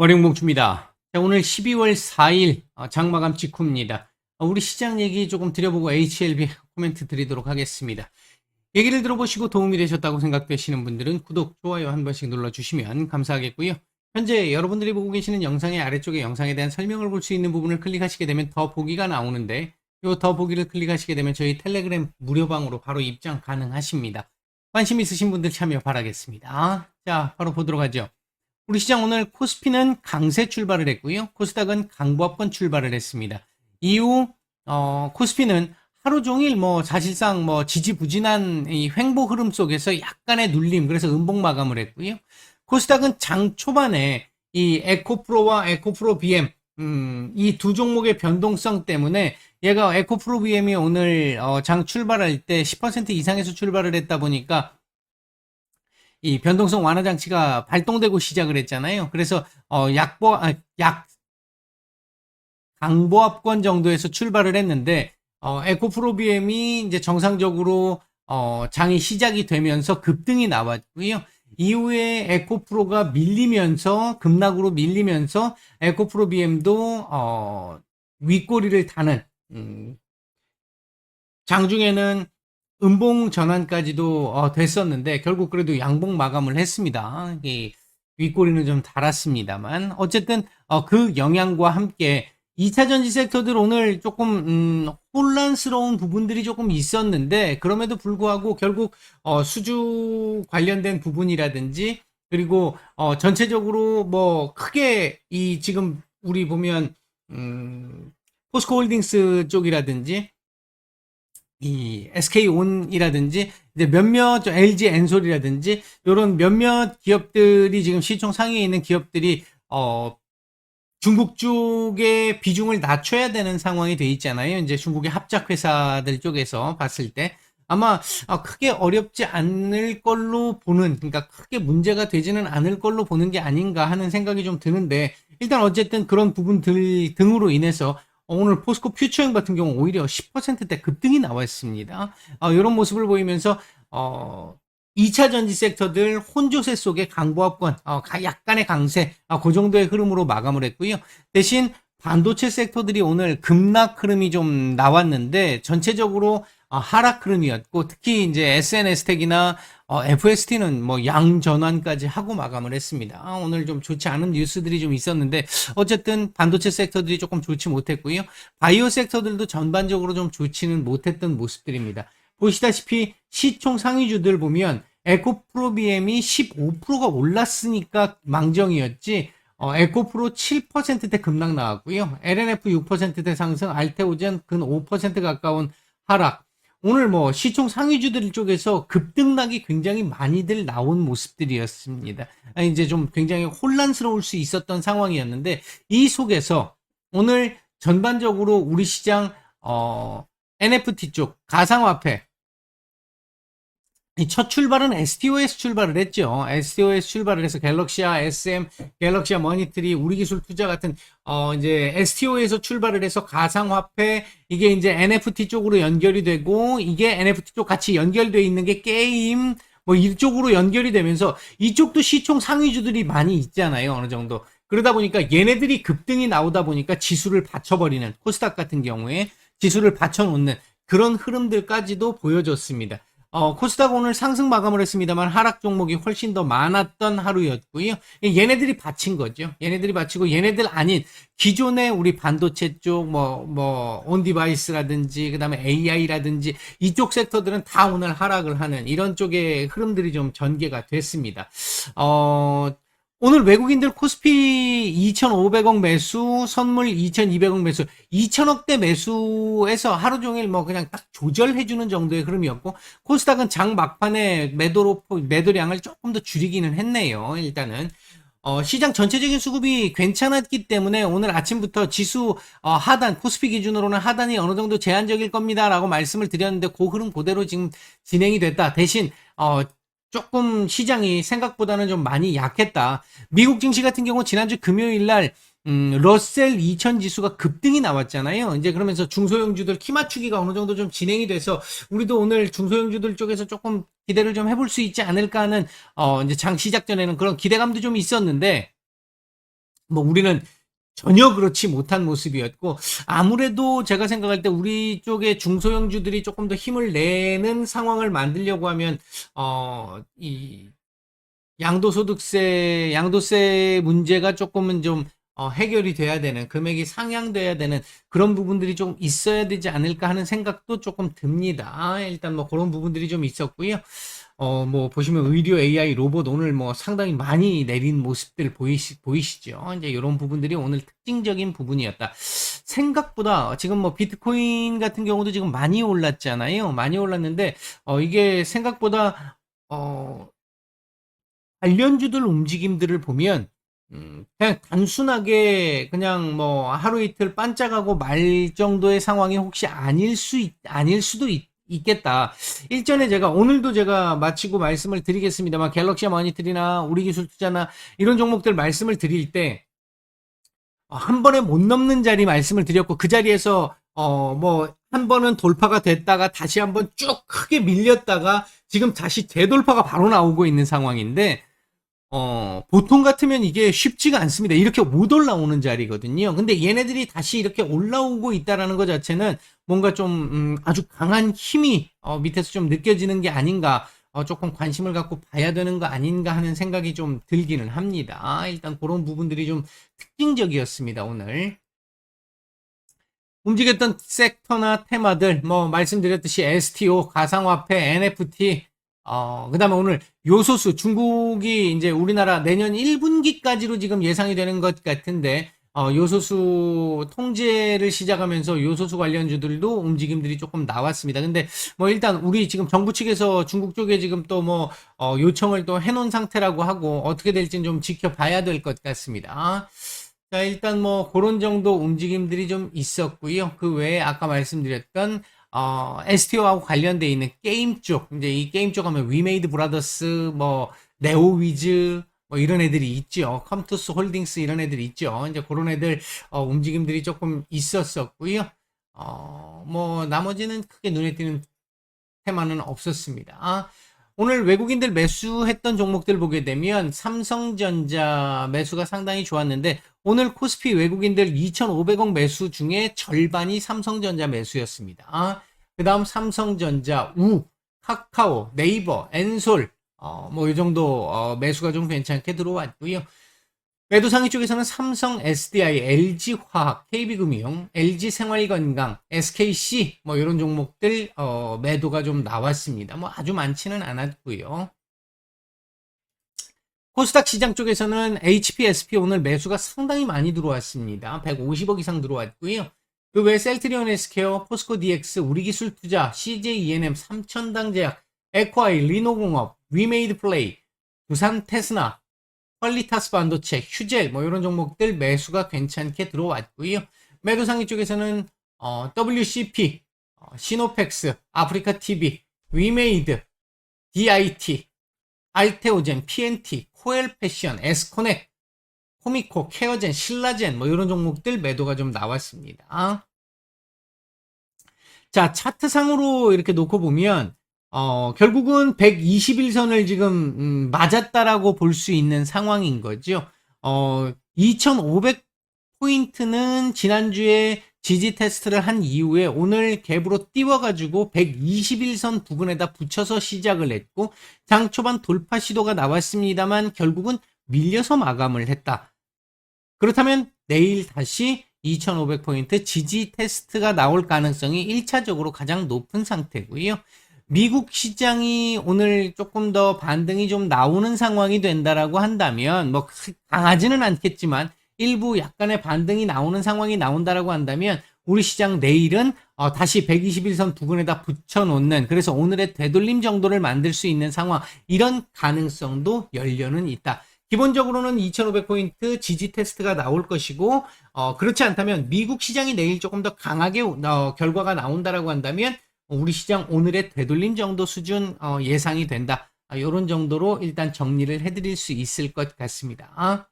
월요봉주입니다. 자, 오늘 12월 4일 어, 장마감 직후입니다. 어, 우리 시장 얘기 조금 드려보고 HLB 코멘트 드리도록 하겠습니다. 얘기를 들어보시고 도움이 되셨다고 생각되시는 분들은 구독, 좋아요 한 번씩 눌러주시면 감사하겠고요. 현재 여러분들이 보고 계시는 영상의 아래쪽에 영상에 대한 설명을 볼 수 있는 부분을 클릭하시게 되면 더 보기가 나오는데 이더 보기를 클릭하시게 되면 저희 텔레그램 무료방으로 바로 입장 가능하십니다. 관심 있으신 분들 참여 바라겠습니다. 자, 바로 보도록 하죠. 우리 시장 오늘 코스피는 강세 출발을 했고요. 코스닥은 강보합권 출발을 했습니다. 이후 어, 코스피는 하루 종일 뭐 사실상 뭐 지지부진한 이 횡보 흐름 속에서 약간의 눌림 그래서 음봉 마감을 했고요. 코스닥은 장 초반에 이 에코프로와 에코프로 BM 음, 이 두 종목의 변동성 때문에 얘가 에코프로 BM이 오늘 어, 장 출발할 때 10% 이상에서 출발을 했다 보니까 이 변동성 완화 장치가 발동되고 시작을 했잖아요. 그래서 어 약보 아, 약 강보합권 정도에서 출발을 했는데 어 에코프로비엠이 이제 정상적으로 어 장이 시작이 되면서 급등이 나왔고요. 이후에 에코프로가 밀리면서 급락으로 밀리면서 에코프로비엠도 어 윗꼬리를 타는 음, 장중에는 음봉 전환까지도 어, 됐었는데 결국 그래도 양봉 마감을 했습니다. 이 윗꼬리는 좀 달았습니다만 어쨌든 어, 그 영향과 함께 2차 전지 섹터들 오늘 조금 음, 혼란스러운 부분들이 조금 있었는데 그럼에도 불구하고 결국 어, 수주 관련된 부분이라든지 그리고 어, 전체적으로 뭐 크게 이 지금 우리 보면 음, 포스코홀딩스 쪽이라든지 이 SK온이라든지 이제 몇몇 저 LG 엔솔이라든지 이런 몇몇 기업들이 지금 시총 상위에 있는 기업들이 어 중국 쪽의 비중을 낮춰야 되는 상황이 돼 있잖아요. 이제 중국의 합작 회사들 쪽에서 봤을 때 아마 어, 크게 어렵지 않을 걸로 보는 그러니까 크게 문제가 되지는 않을 걸로 보는 게 아닌가 하는 생각이 좀 드는데 일단 어쨌든 그런 부분들 등으로 인해서 어, 오늘 포스코 퓨처형 같은 경우 오히려 10%대 급등이 나와 있습니다. 어, 이런 모습을 보이면서 어, 2차 전지 섹터들 혼조세 속에 강보합권, 어, 약간의 강세, 어, 그 정도의 흐름으로 마감을 했고요. 대신 반도체 섹터들이 오늘 급락 흐름이 좀 나왔는데 전체적으로 어, 하락 흐름이었고 특히 이제 SNS텍이나 어, FST는 뭐 양전환까지 하고 마감을 했습니다. 아, 오늘 좀 좋지 않은 뉴스들이 좀 있었는데 어쨌든 반도체 섹터들이 조금 좋지 못했고요. 바이오 섹터들도 전반적으로 좀 좋지는 못했던 모습들입니다. 보시다시피 시총 상위주들 보면 에코프로비엠이 15%가 올랐으니까 망정이었지 어, 에코프로 7%대 급락 나왔고요. LNF 6%대 상승, 알테오젠 근 5% 가까운 하락. 오늘 뭐 시총 상위주들 쪽에서 급등락이 굉장히 많이들 나온 모습들이었습니다. 이제 좀 굉장히 혼란스러울 수 있었던 상황이었는데 이 속에서 오늘 전반적으로 우리 시장 어, NFT 쪽 가상화폐 첫 출발은 STOS 출발을 했죠. STOS 출발을 해서 갤럭시아 SM, 갤럭시아 머니트리, 우리 기술 투자 같은 어 이제 STO에서 출발을 해서 가상화폐 이게 이제 NFT 쪽으로 연결이 되고 이게 NFT 쪽 같이 연결돼 있는 게 게임 뭐 이쪽으로 연결이 되면서 이쪽도 시총 상위주들이 많이 있잖아요. 어느 정도. 그러다 보니까 얘네들이 급등이 나오다 보니까 지수를 받쳐버리는 코스닥 같은 경우에 지수를 받쳐놓는 그런 흐름들까지도 보여줬습니다. 어, 코스닥 오늘 상승 마감을 했습니다만 하락 종목이 훨씬 더 많았던 하루였고요. 얘네들이 받친 거죠. 얘네들이 받치고 얘네들 아닌 기존의 우리 반도체 쪽, 뭐, 뭐, 온디바이스라든지, 그 다음에 AI라든지 이쪽 섹터들은 다 오늘 하락을 하는 이런 쪽의 흐름들이 좀 전개가 됐습니다. 어, 오늘 외국인들 코스피 2,500억 매수, 선물 2,200억 매수, 2,000억대 매수에서 하루 종일 뭐 그냥 딱 조절해주는 정도의 흐름이었고, 코스닥은 장 막판에 매도로, 매도량을 조금 더 줄이기는 했네요. 일단은. 어, 시장 전체적인 수급이 괜찮았기 때문에 오늘 아침부터 지수 어, 하단, 코스피 기준으로는 하단이 어느 정도 제한적일 겁니다. 라고 말씀을 드렸는데 그 흐름 그대로 지금 진행이 됐다. 대신, 어, 조금 시장이 생각보다는 좀 많이 약했다. 미국 증시 같은 경우 지난주 금요일 날 음, 러셀 2000 지수가 급등이 나왔잖아요. 이제 그러면서 중소형주들 키 맞추기가 어느 정도 좀 진행이 돼서 우리도 오늘 중소형주들 쪽에서 조금 기대를 좀 해볼 수 있지 않을까 하는 어, 이제 장 시작 전에는 그런 기대감도 좀 있었는데 뭐 우리는 전혀 그렇지 못한 모습이었고 아무래도 제가 생각할 때 우리 쪽의 중소형주들이 조금 더 힘을 내는 상황을 만들려고 하면 어이 양도소득세 양도세 문제가 조금은 좀 어, 해결이 돼야 되는 금액이 상향돼야 되는 그런 부분들이 좀 있어야 되지 않을까 하는 생각도 조금 듭니다. 일단 뭐 그런 부분들이 좀 있었고요. 어, 뭐, 보시면 의료 AI 로봇 오늘 뭐 상당히 많이 내린 모습들 보이시, 보이시죠? 이제 이런 부분들이 오늘 특징적인 부분이었다. 생각보다 지금 뭐 비트코인 같은 경우도 지금 많이 올랐잖아요. 많이 올랐는데, 어, 이게 생각보다, 어, 관련주들 움직임들을 보면, 음, 그냥 단순하게 그냥 뭐 하루 이틀 반짝하고 말 정도의 상황이 혹시 아닐 수, 있, 아닐 수도 있, 있겠다. 일전에 제가 오늘도 제가 마치고 말씀을 드리겠습니다만 갤럭시 마니터리나 우리 기술 투자나 이런 종목들 말씀을 드릴 때 한 번에 못 넘는 자리 말씀을 드렸고 그 자리에서 어 뭐 한 번은 돌파가 됐다가 다시 한번 쭉 크게 밀렸다가 지금 다시 재돌파가 바로 나오고 있는 상황인데 어, 보통 같으면 이게 쉽지가 않습니다. 이렇게 못 올라오는 자리거든요. 근데 얘네들이 다시 이렇게 올라오고 있다라는 것 자체는 뭔가 좀, 음, 아주 강한 힘이, 어, 밑에서 좀 느껴지는 게 아닌가, 어, 조금 관심을 갖고 봐야 되는 거 아닌가 하는 생각이 좀 들기는 합니다. 일단 그런 부분들이 좀 특징적이었습니다, 오늘. 움직였던 섹터나 테마들, 뭐, 말씀드렸듯이 STO, 가상화폐, NFT, 어, 그 다음에 오늘 요소수, 중국이 이제 우리나라 내년 1분기까지로 지금 예상이 되는 것 같은데, 어, 요소수 통제를 시작하면서 요소수 관련주들도 움직임들이 조금 나왔습니다. 근데 뭐 일단 우리 지금 정부 측에서 중국 쪽에 지금 또 뭐, 어, 요청을 또 해놓은 상태라고 하고 어떻게 될지는 좀 지켜봐야 될 것 같습니다. 자, 일단 뭐 그런 정도 움직임들이 좀 있었고요. 그 외에 아까 말씀드렸던 어, STO하고 관련돼 있는 게임 쪽, 이제 이 게임 쪽 하면 위메이드 브라더스, 뭐, 네오위즈, 뭐 이런 애들이 있죠. 컴투스 홀딩스 이런 애들이 있죠. 이제 그런 애들, 어, 움직임들이 조금 있었었고요. 어, 뭐, 나머지는 크게 눈에 띄는 테마는 없었습니다. 오늘 외국인들 매수했던 종목들 보게 되면 삼성전자 매수가 상당히 좋았는데 오늘 코스피 외국인들 2,500억 매수 중에 절반이 삼성전자 매수였습니다. 그 다음 삼성전자, 우, 카카오, 네이버, 엔솔, 어, 뭐, 이 정도, 어, 매수가 좀 괜찮게 들어왔고요. 매도 상위 쪽에서는 삼성, SDI, LG화학, KB금융, LG생활건강, SKC 뭐 이런 종목들 어, 매도가 좀 나왔습니다. 뭐 아주 많지는 않았고요. 코스닥 시장 쪽에서는 HPSP 오늘 매수가 상당히 많이 들어왔습니다. 150억 이상 들어왔고요. 그 외에 셀트리온 헬스케어, 포스코 DX, 우리기술투자, CJ ENM, 삼천당제약, 에코아이, 리노공업, 위메이드 플레이, 두산 테스나, 퀄리타스 반도체, 휴젤 뭐 이런 종목들 매수가 괜찮게 들어왔고요. 매도 상위 쪽에서는 어, WCP, 어, 시노펙스, 아프리카 TV, 위메이드, DIT, 알테오젠, PNT, 코엘 패션, 에스코넥, 코미코, 케어젠, 신라젠 뭐 이런 종목들 매도가 좀 나왔습니다. 자, 차트상으로 이렇게 놓고 보면 어, 결국은 121선을 지금 음, 맞았다라고 볼 수 있는 상황인 거죠. 어, 2,500 포인트는 지난주에 지지 테스트를 한 이후에 오늘 갭으로 띄워가지고 121선 부근에다 붙여서 시작을 했고 장 초반 돌파 시도가 나왔습니다만 결국은 밀려서 마감을 했다. 그렇다면 내일 다시 2,500포인트 지지 테스트가 나올 가능성이 1차적으로 가장 높은 상태고요. 미국 시장이 오늘 조금 더 반등이 좀 나오는 상황이 된다라고 한다면 뭐 강하지는 않겠지만 일부 약간의 반등이 나오는 상황이 나온다라고 한다면 우리 시장 내일은 어, 다시 121선 부근에다 붙여놓는 그래서 오늘의 되돌림 정도를 만들 수 있는 상황 이런 가능성도 열려는 있다. 기본적으로는 2,500포인트 지지 테스트가 나올 것이고 어, 그렇지 않다면 미국 시장이 내일 조금 더 강하게 어, 결과가 나온다라고 한다면 우리 시장 오늘의 되돌림 정도 수준 어, 예상이 된다. 이런 아, 정도로 일단 정리를 해드릴 수 있을 것 같습니다.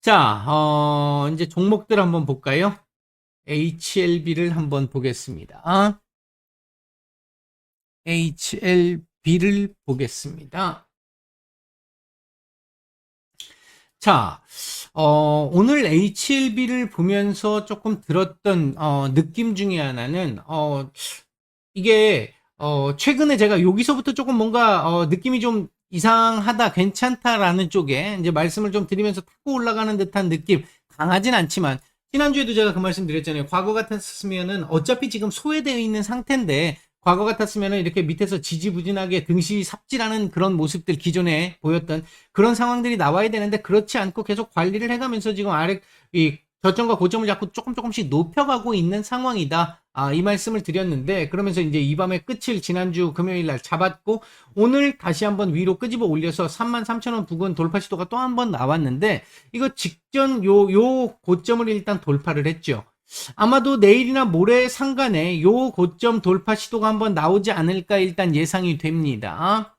자, 어, 이제 종목들 한번 볼까요? HLB를 한번 보겠습니다. HLB를 보겠습니다. 자, 어, 오늘 HLB를 보면서 조금 들었던, 어, 느낌 중에 하나는, 어, 이게, 어, 최근에 제가 여기서부터 조금 뭔가, 어, 느낌이 좀 이상하다, 괜찮다라는 쪽에 이제 말씀을 좀 드리면서 타고 올라가는 듯한 느낌, 강하진 않지만, 지난주에도 제가 그 말씀 드렸잖아요. 과거 같았으면은 어차피 지금 소외되어 있는 상태인데, 과거 같았으면은 이렇게 밑에서 지지부진하게 등시 삽질하는 그런 모습들 기존에 보였던 그런 상황들이 나와야 되는데 그렇지 않고 계속 관리를 해가면서 지금 아래 이 저점과 고점을 자꾸 조금 조금씩 높여가고 있는 상황이다. 아, 이 말씀을 드렸는데 그러면서 이제 이 밤의 끝을 지난주 금요일 날 잡았고 오늘 다시 한번 위로 끄집어 올려서 33,000원 부근 돌파 시도가 또 한 번 나왔는데 이거 직전 요 요 고점을 일단 돌파를 했죠. 아마도 내일이나 모레 상간에 요 고점 돌파 시도가 한번 나오지 않을까 일단 예상이 됩니다.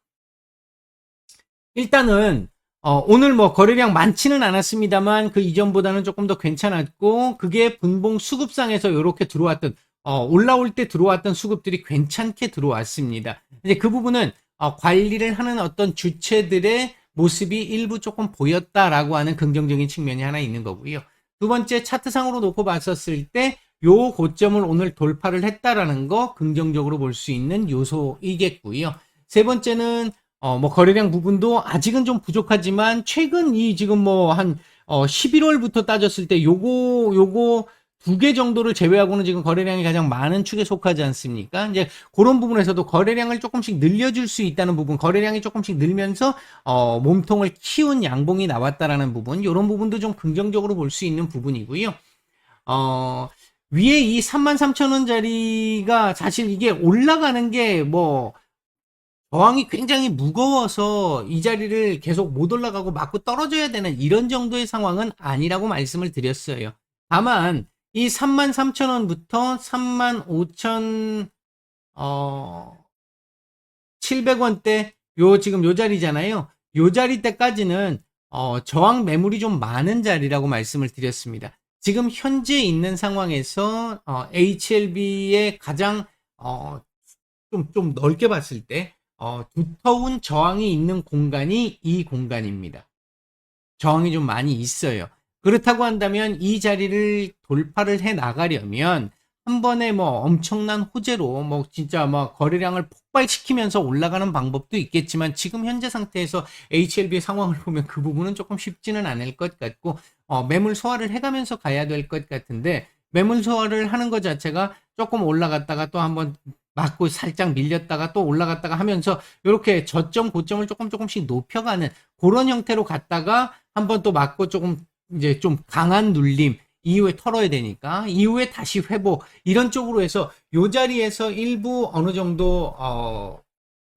일단은 어, 오늘 뭐 거래량 많지는 않았습니다만 그 이전보다는 조금 더 괜찮았고 그게 분봉 수급상에서 이렇게 들어왔던 어, 올라올 때 들어왔던 수급들이 괜찮게 들어왔습니다. 이제 그 부분은 어, 관리를 하는 어떤 주체들의 모습이 일부 조금 보였다라고 하는 긍정적인 측면이 하나 있는 거고요. 두 번째 차트상으로 놓고 봤었을 때 요 고점을 오늘 돌파를 했다라는 거 긍정적으로 볼 수 있는 요소이겠고요. 세 번째는 어, 뭐 거래량 부분도 아직은 좀 부족하지만 최근 이 지금 뭐한 어, 11월부터 따졌을 때 요거 요거 두 개 정도를 제외하고는 지금 거래량이 가장 많은 축에 속하지 않습니까? 이제 그런 부분에서도 거래량을 조금씩 늘려줄 수 있다는 부분, 거래량이 조금씩 늘면서 어, 몸통을 키운 양봉이 나왔다라는 부분, 이런 부분도 좀 긍정적으로 볼 수 있는 부분이고요. 어, 위에 이 33,000원짜리가 사실 이게 올라가는 게뭐 저항이 굉장히 무거워서 이 자리를 계속 못 올라가고 맞고 떨어져야 되는 이런 정도의 상황은 아니라고 말씀을 드렸어요. 다만 이 33,000원부터 35,000 어, 700원대 요 지금 요 자리잖아요. 요 자리 때까지는 어, 저항 매물이 좀 많은 자리라고 말씀을 드렸습니다. 지금 현재 있는 상황에서 어, HLB의 가장 어, 좀, 좀 넓게 봤을 때 어, 두터운 저항이 있는 공간이 이 공간입니다. 저항이 좀 많이 있어요. 그렇다고 한다면 이 자리를 돌파를 해 나가려면 한 번에 뭐 엄청난 호재로 뭐 진짜 뭐 거래량을 폭발시키면서 올라가는 방법도 있겠지만 지금 현재 상태에서 HLB의 상황을 보면 그 부분은 조금 쉽지는 않을 것 같고 어, 매물 소화를 해가면서 가야 될 것 같은데 매물 소화를 하는 것 자체가 조금 올라갔다가 또 한번 맞고 살짝 밀렸다가 또 올라갔다가 하면서 이렇게 저점 고점을 조금 조금씩 높여가는 그런 형태로 갔다가 한번 또 맞고 조금 이제 좀 강한 눌림 이후에 털어야 되니까 이후에 다시 회복 이런 쪽으로 해서 요 자리에서 일부 어느 정도 어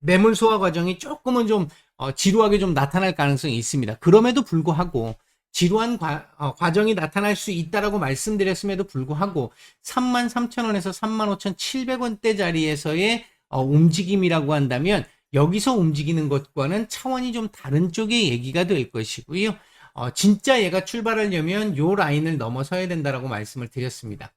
매물 소화 과정이 조금은 좀 어, 지루하게 좀 나타날 가능성이 있습니다. 그럼에도 불구하고 지루한 과, 어, 과정이 나타날 수 있다라고 말씀드렸음에도 불구하고 33,000원에서 35,700원대 자리에서의 어, 움직임이라고 한다면 여기서 움직이는 것과는 차원이 좀 다른 쪽의 얘기가 될 것이고요. 어, 진짜 얘가 출발하려면 요 라인을 넘어서야 된다라고 말씀을 드렸습니다.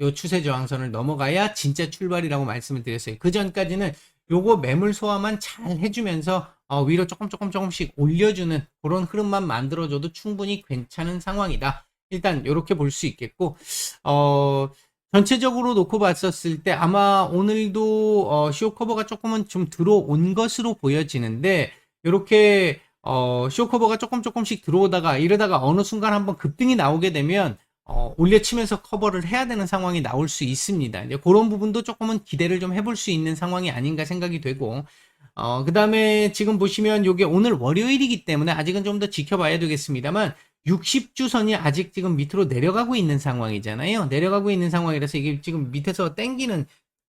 요 추세 저항선을 넘어가야 진짜 출발이라고 말씀을 드렸어요. 그 전까지는 요거 매물 소화만 잘 해주면서 어, 위로 조금 조금 조금씩 올려주는 그런 흐름만 만들어줘도 충분히 괜찮은 상황이다. 일단 이렇게 볼 수 있겠고 어, 전체적으로 놓고 봤었을 때 아마 오늘도 어, 쇼 커버가 조금은 좀 들어온 것으로 보여지는데 이렇게 어, 쇼커버가 조금 조금씩 들어오다가 이러다가 어느 순간 한번 급등이 나오게 되면 어, 올려치면서 커버를 해야 되는 상황이 나올 수 있습니다. 이제 그런 부분도 조금은 기대를 좀 해볼 수 있는 상황이 아닌가 생각이 되고 어, 그 다음에 지금 보시면 이게 오늘 월요일이기 때문에 아직은 좀 더 지켜봐야 되겠습니다만 60주선이 아직 지금 밑으로 내려가고 있는 상황이잖아요. 내려가고 있는 상황이라서 이게 지금 밑에서 땡기는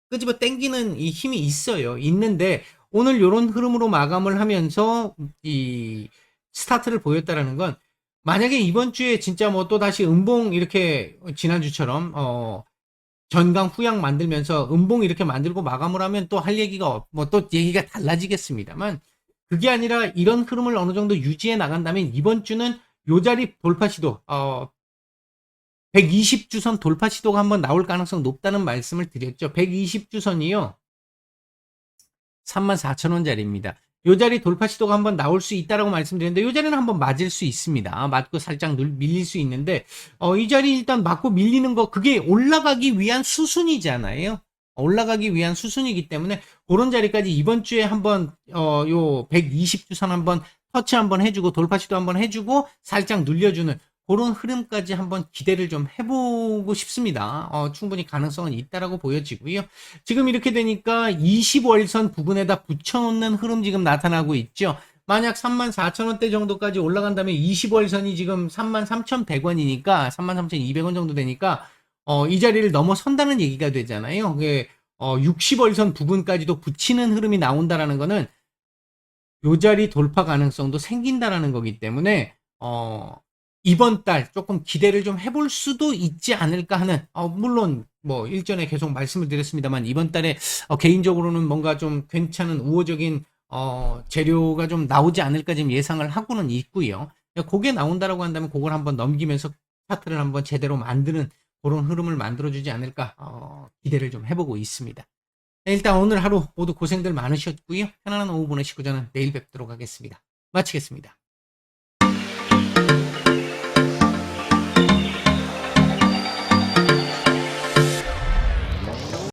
끄집어 땡기는 이 힘이 있어요. 있는데 오늘 이런 흐름으로 마감을 하면서 이 스타트를 보였다라는 건 만약에 이번 주에 진짜 뭐 또 다시 음봉 이렇게 지난주처럼 어 전강 후양 만들면서 음봉 이렇게 만들고 마감을 하면 또 할 얘기가 뭐 또 얘기가 달라지겠습니다만 그게 아니라 이런 흐름을 어느 정도 유지해 나간다면 이번 주는 요 자리 돌파 시도 어 120주선 돌파 시도가 한번 나올 가능성 높다는 말씀을 드렸죠. 120주선이요. 34,000원짜리입니다. 요 자리 돌파 시도가 한번 나올 수 있다라고 말씀드렸는데 요 자리는 한번 맞을 수 있습니다. 맞고 살짝 눌- 밀릴 수 있는데 어, 이 자리 일단 맞고 밀리는 거 그게 올라가기 위한 수순이잖아요. 올라가기 위한 수순이기 때문에 그런 자리까지 이번 주에 한번 어, 요 120주선 한번 터치 한번 해주고 돌파 시도 한번 해주고 살짝 눌려주는 그런 흐름까지 한번 기대를 좀 해보고 싶습니다. 어, 충분히 가능성은 있다라고 보여지고요. 지금 이렇게 되니까 20월선 부근에다 붙여놓는 흐름 지금 나타나고 있죠. 만약 34,000원대 정도까지 올라간다면 20월선이 지금 33,100원이니까 33,200원 정도 되니까 어, 이 자리를 넘어선다는 얘기가 되잖아요. 그게 어, 60월선 부근까지도 붙이는 흐름이 나온다라는 거는 요 자리 돌파 가능성도 생긴다라는 거기 때문에 어, 이번 달 조금 기대를 좀 해볼 수도 있지 않을까 하는 어, 물론 뭐 일전에 계속 말씀을 드렸습니다만 이번 달에 어, 개인적으로는 뭔가 좀 괜찮은 우호적인 어, 재료가 좀 나오지 않을까 지금 예상을 하고는 있고요. 그게 나온다라고 한다면 그걸 한번 넘기면서 차트를 한번 제대로 만드는 그런 흐름을 만들어주지 않을까 어, 기대를 좀 해보고 있습니다. 네, 일단 오늘 하루 모두 고생들 많으셨고요. 편안한 오후 보내시고 저는 내일 뵙도록 하겠습니다. 마치겠습니다.